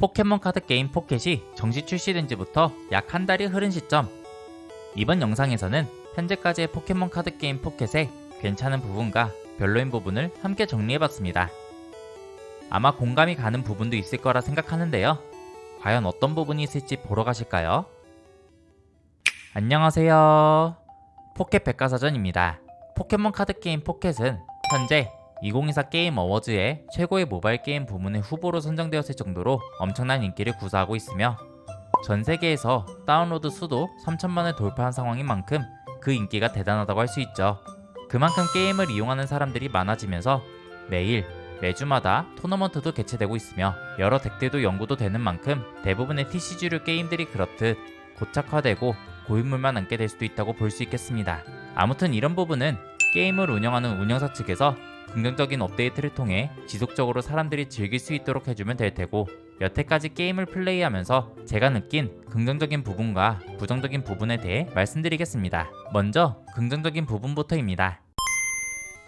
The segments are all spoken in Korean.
포켓몬 카드 게임 포켓이 정식 출시된 지부터 약 한 달이 흐른 시점. 이번 영상에서는 현재까지의 포켓몬 카드 게임 포켓의 괜찮은 부분과 별로인 부분을 함께 정리해봤습니다. 아마 공감이 가는 부분도 있을 거라 생각하는데요. 과연 어떤 부분이 있을지 보러 가실까요? 안녕하세요. 포켓 백과사전입니다. 포켓몬 카드 게임 포켓은 현재 2024 게임 어워즈의 최고의 모바일 게임 부문의 후보로 선정되었을 정도로 엄청난 인기를 구사하고 있으며 전 세계에서 다운로드 수도 3천만을 돌파한 상황인 만큼 그 인기가 대단하다고 할 수 있죠. 그만큼 게임을 이용하는 사람들이 많아지면서 매일 매주마다 토너먼트도 개최되고 있으며 여러 덱들도 연구도 되는 만큼 대부분의 TCG류 게임들이 그렇듯 고착화되고 고인물만 남게 될 수도 있다고 볼 수 있겠습니다. 아무튼 이런 부분은 게임을 운영하는 운영사 측에서 긍정적인 업데이트를 통해 지속적으로 사람들이 즐길 수 있도록 해주면 될 테고 여태까지 게임을 플레이하면서 제가 느낀 긍정적인 부분과 부정적인 부분에 대해 말씀드리겠습니다. 먼저 긍정적인 부분부터입니다.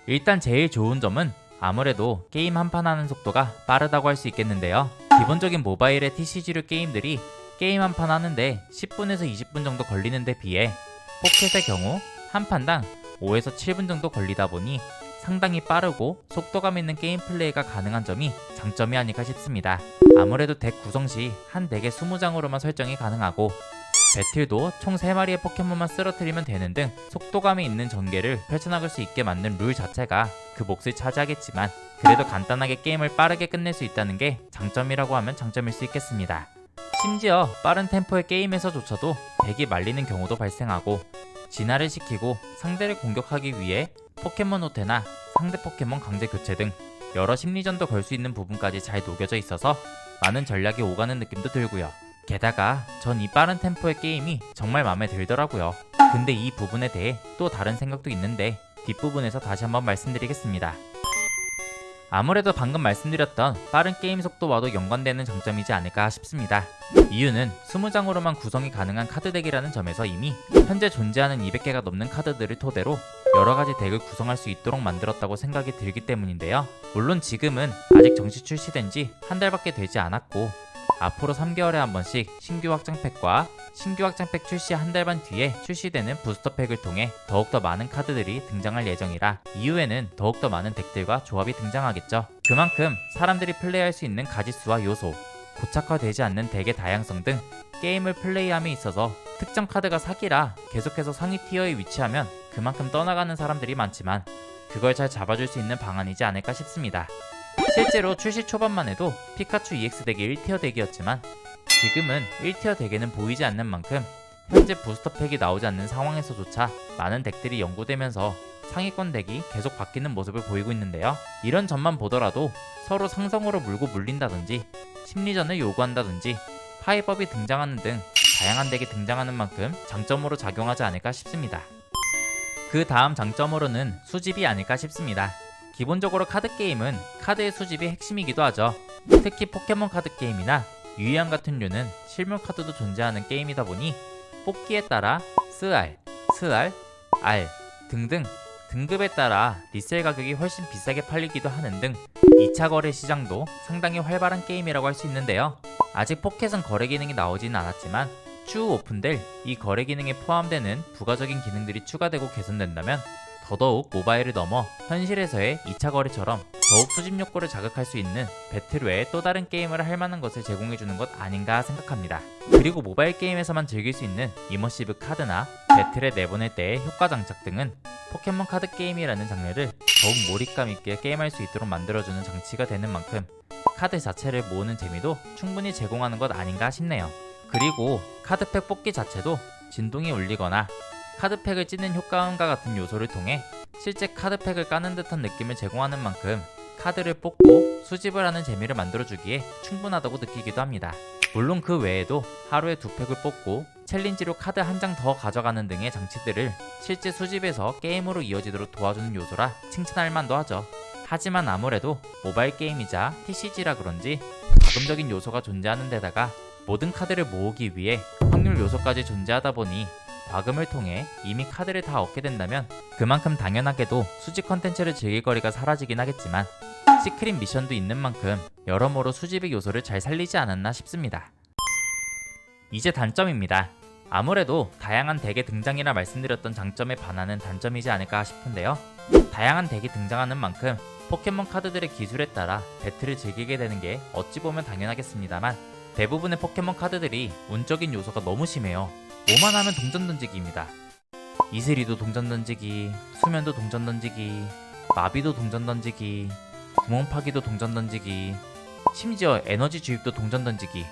일단 제일 좋은 점은 아무래도 게임 한 판 하는 속도가 빠르다고 할 수 있겠는데요. 기본적인 모바일의 TCG류 게임들이 게임 한 판 하는데 10분에서 20분 정도 걸리는 데 비해 포켓의 경우 한 판당 5에서 7분 정도 걸리다 보니 상당히 빠르고 속도감 있는 게임 플레이가 가능한 점이 장점이 아닐까 싶습니다. 아무래도 덱 구성 시 한 덱에 20장으로만 설정이 가능하고 배틀도 총 3마리의 포켓몬만 쓰러뜨리면 되는 등 속도감이 있는 전개를 펼쳐나갈 수 있게 만든 룰 자체가 그 몫을 차지하겠지만 그래도 간단하게 게임을 빠르게 끝낼 수 있다는 게 장점이라고 하면 장점일 수 있겠습니다. 심지어 빠른 템포의 게임에서조차도 덱이 말리는 경우도 발생하고 진화를 시키고 상대를 공격하기 위해 포켓몬 호테나 상대 포켓몬 강제 교체 등 여러 심리전도 걸 수 있는 부분까지 잘 녹여져 있어서 많은 전략이 오가는 느낌도 들고요. 게다가 전 이 빠른 템포의 게임이 정말 마음에 들더라고요. 근데 이 부분에 대해 또 다른 생각도 있는데 뒷부분에서 다시 한번 말씀드리겠습니다. 아무래도 방금 말씀드렸던 빠른 게임 속도와도 연관되는 장점이지 않을까 싶습니다. 이유는 20장으로만 구성이 가능한 카드덱이라는 점에서 이미 현재 존재하는 200개가 넘는 카드들을 토대로 여러 가지 덱을 구성할 수 있도록 만들었다고 생각이 들기 때문인데요. 물론 지금은 아직 정식 출시된 지 한 달밖에 되지 않았고 앞으로 3개월에 한 번씩 신규 확장팩과 신규 확장팩 출시 한 달 반 뒤에 출시되는 부스터팩을 통해 더욱더 많은 카드들이 등장할 예정이라 이후에는 더욱더 많은 덱들과 조합이 등장하겠죠. 그만큼 사람들이 플레이할 수 있는 가짓수와 요소, 고착화되지 않는 덱의 다양성 등 게임을 플레이함에 있어서 특정 카드가 사기라 계속해서 상위 티어에 위치하면 그만큼 떠나가는 사람들이 많지만 그걸 잘 잡아줄 수 있는 방안이지 않을까 싶습니다. 실제로 출시 초반만 해도 피카츄 EX 덱이 1티어 덱이었지만 지금은 1티어 덱에는 보이지 않는 만큼 현재 부스터팩이 나오지 않는 상황에서조차 많은 덱들이 연구되면서 상위권 덱이 계속 바뀌는 모습을 보이고 있는데요. 이런 점만 보더라도 서로 상성으로 물고 물린다든지 심리전을 요구한다든지 파이법이 등장하는 등 다양한 덱이 등장하는 만큼 장점으로 작용하지 않을까 싶습니다. 그 다음 장점으로는 수집이 아닐까 싶습니다. 기본적으로 카드 게임은 카드의 수집이 핵심이기도 하죠. 특히 포켓몬 카드 게임이나 유희왕 같은 류는 실물 카드도 존재하는 게임이다 보니 뽑기에 따라 스알, 스알, 알 등등 등급에 따라 리셀 가격이 훨씬 비싸게 팔리기도 하는 등 2차 거래 시장도 상당히 활발한 게임이라고 할 수 있는데요. 아직 포켓은 거래 기능이 나오지는 않았지만 추후 오픈될 이 거래 기능에 포함되는 부가적인 기능들이 추가되고 개선된다면 더더욱 모바일을 넘어 현실에서의 2차 거래처럼 더욱 수집 욕구를 자극할 수 있는 배틀 외에 또 다른 게임을 할 만한 것을 제공해주는 것 아닌가 생각합니다. 그리고 모바일 게임에서만 즐길 수 있는 이머시브 카드나 배틀에 내보낼 때의 효과 장착 등은 포켓몬 카드 게임이라는 장르를 더욱 몰입감 있게 게임할 수 있도록 만들어주는 장치가 되는 만큼 카드 자체를 모으는 재미도 충분히 제공하는 것 아닌가 싶네요. 그리고 카드팩 뽑기 자체도 진동이 울리거나 카드팩을 찢는 효과음과 같은 요소를 통해 실제 카드팩을 까는 듯한 느낌을 제공하는 만큼 카드를 뽑고 수집을 하는 재미를 만들어주기에 충분하다고 느끼기도 합니다. 물론 그 외에도 하루에 두 팩을 뽑고 챌린지로 카드 한 장 더 가져가는 등의 장치들을 실제 수집에서 게임으로 이어지도록 도와주는 요소라 칭찬할 만도 하죠. 하지만 아무래도 모바일 게임이자 TCG라 그런지 자금적인 요소가 존재하는 데다가 모든 카드를 모으기 위해 확률 요소까지 존재하다 보니 과금을 통해 이미 카드를 다 얻게 된다면 그만큼 당연하게도 수집 컨텐츠를 즐길 거리가 사라지긴 하겠지만 시크릿 미션도 있는 만큼 여러모로 수집의 요소를 잘 살리지 않았나 싶습니다. 이제 단점입니다. 아무래도 다양한 덱의 등장이라 말씀드렸던 장점에 반하는 단점이지 않을까 싶은데요. 다양한 덱이 등장하는 만큼 포켓몬 카드들의 기술에 따라 배틀을 즐기게 되는 게 어찌 보면 당연하겠습니다만 대부분의 포켓몬 카드들이 운적인 요소가 너무 심해요. 뭐만 하면 동전 던지기입니다. 이슬이도 동전 던지기, 수면도 동전 던지기, 마비도 동전 던지기, 구멍 파기도 동전 던지기, 심지어 에너지 주입도 동전 던지기.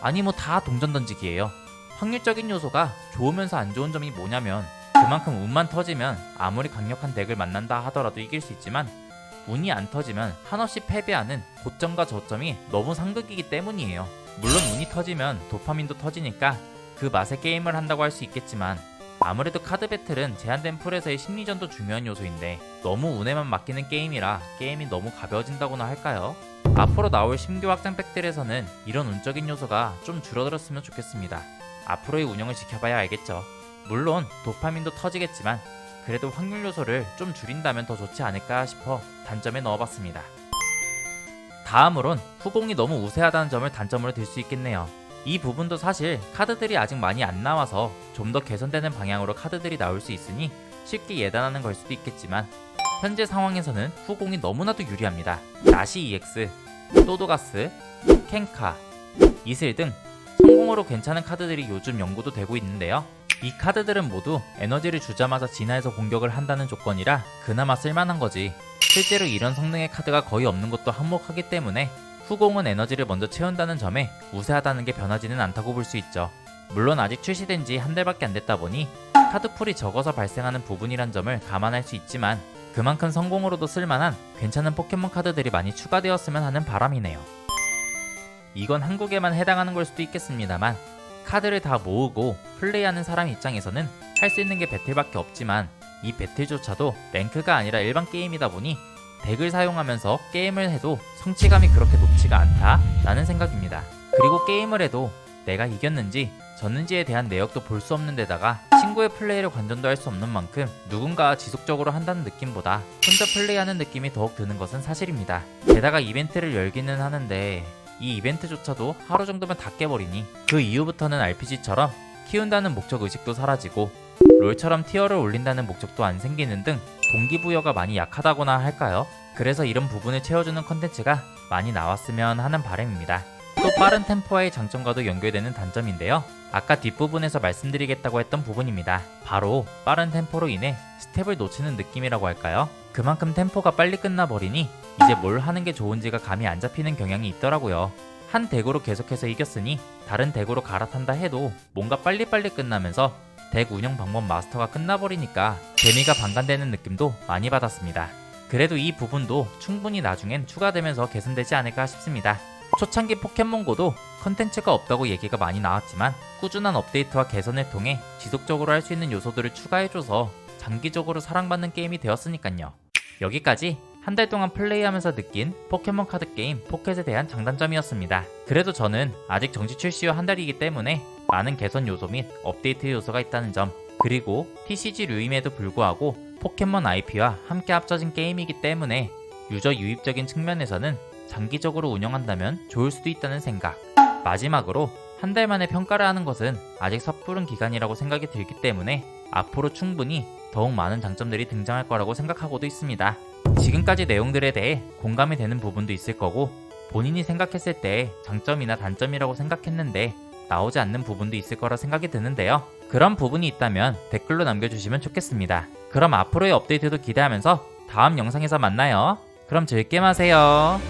아니 뭐 다 동전 던지기예요. 확률적인 요소가 좋으면서 안 좋은 점이 뭐냐면 그만큼 운만 터지면 아무리 강력한 덱을 만난다 하더라도 이길 수 있지만 운이 안 터지면 한없이 패배하는 고점과 저점이 너무 상극이기 때문이에요. 물론 운이 터지면 도파민도 터지니까 그 맛에 게임을 한다고 할 수 있겠지만 아무래도 카드 배틀은 제한된 풀에서의 심리전도 중요한 요소인데 너무 운에만 맡기는 게임이라 게임이 너무 가벼워진다고나 할까요? 앞으로 나올 신규 확장팩들에서는 이런 운적인 요소가 좀 줄어들었으면 좋겠습니다. 앞으로의 운영을 지켜봐야 알겠죠. 물론 도파민도 터지겠지만 그래도 확률 요소를 좀 줄인다면 더 좋지 않을까 싶어 단점에 넣어봤습니다. 다음으론 후공이 너무 우세하다는 점을 단점으로 들 수 있겠네요. 이 부분도 사실 카드들이 아직 많이 안 나와서 좀 더 개선되는 방향으로 카드들이 나올 수 있으니 쉽게 예단하는 걸 수도 있겠지만 현재 상황에서는 후공이 너무나도 유리합니다. 나시 EX, 또도가스, 켄카, 이슬 등 성공으로 괜찮은 카드들이 요즘 연구도 되고 있는데요. 이 카드들은 모두 에너지를 주자마자 진화해서 공격을 한다는 조건이라 그나마 쓸만한 거지. 실제로 이런 성능의 카드가 거의 없는 것도 한몫하기 때문에 후공은 에너지를 먼저 채운다는 점에 우세하다는 게 변하지는 않다고 볼 수 있죠. 물론 아직 출시된 지 한 달밖에 안 됐다 보니 카드풀이 적어서 발생하는 부분이란 점을 감안할 수 있지만 그만큼 성공으로도 쓸만한 괜찮은 포켓몬 카드들이 많이 추가되었으면 하는 바람이네요. 이건 한국에만 해당하는 걸 수도 있겠습니다만 카드를 다 모으고 플레이하는 사람 입장에서는 할 수 있는 게 배틀밖에 없지만 이 배틀조차도 랭크가 아니라 일반 게임이다 보니 덱을 사용하면서 게임을 해도 성취감이 그렇게 높지가 않다라는 생각입니다. 그리고 게임을 해도 내가 이겼는지 졌는지에 대한 내역도 볼 수 없는 데다가 친구의 플레이를 관전도 할 수 없는 만큼 누군가 지속적으로 한다는 느낌보다 혼자 플레이하는 느낌이 더욱 드는 것은 사실입니다. 게다가 이벤트를 열기는 하는데 이 이벤트조차도 하루 정도면 다 깨버리니 그 이후부터는 RPG처럼 키운다는 목적 의식도 사라지고 롤처럼 티어를 올린다는 목적도 안 생기는 등 동기부여가 많이 약하다거나 할까요? 그래서 이런 부분을 채워주는 컨텐츠가 많이 나왔으면 하는 바람입니다. 또 빠른 템포와의 장점과도 연결되는 단점인데요. 아까 뒷부분에서 말씀드리겠다고 했던 부분입니다. 바로 빠른 템포로 인해 스텝을 놓치는 느낌이라고 할까요? 그만큼 템포가 빨리 끝나버리니 이제 뭘 하는 게 좋은지가 감이 안 잡히는 경향이 있더라고요. 한 덱으로 계속해서 이겼으니 다른 덱으로 갈아탄다 해도 뭔가 빨리빨리 끝나면서 덱 운영 방법 마스터가 끝나버리니까 재미가 반감되는 느낌도 많이 받았습니다. 그래도 이 부분도 충분히 나중엔 추가되면서 개선되지 않을까 싶습니다. 초창기 포켓몬고도 컨텐츠가 없다고 얘기가 많이 나왔지만 꾸준한 업데이트와 개선을 통해 지속적으로 할 수 있는 요소들을 추가해줘서 장기적으로 사랑받는 게임이 되었으니까요. 여기까지 한 달 동안 플레이하면서 느낀 포켓몬 카드 게임 포켓에 대한 장단점이었습니다. 그래도 저는 아직 정식 출시 후한 달이기 때문에 많은 개선 요소 및 업데이트 요소가 있다는 점 그리고 TCG류임에도 불구하고 포켓몬 IP와 함께 합쳐진 게임이기 때문에 유저 유입적인 측면에서는 장기적으로 운영한다면 좋을 수도 있다는 생각 마지막으로 한 달 만에 평가를 하는 것은 아직 섣부른 기간이라고 생각이 들기 때문에 앞으로 충분히 더욱 많은 장점들이 등장할 거라고 생각하고도 있습니다. 지금까지 내용들에 대해 공감이 되는 부분도 있을 거고 본인이 생각했을 때 장점이나 단점이라고 생각했는데 나오지 않는 부분도 있을 거라 생각이 드는데요. 그런 부분이 있다면 댓글로 남겨주시면 좋겠습니다. 그럼 앞으로의 업데이트도 기대하면서 다음 영상에서 만나요. 그럼 즐게 마세요.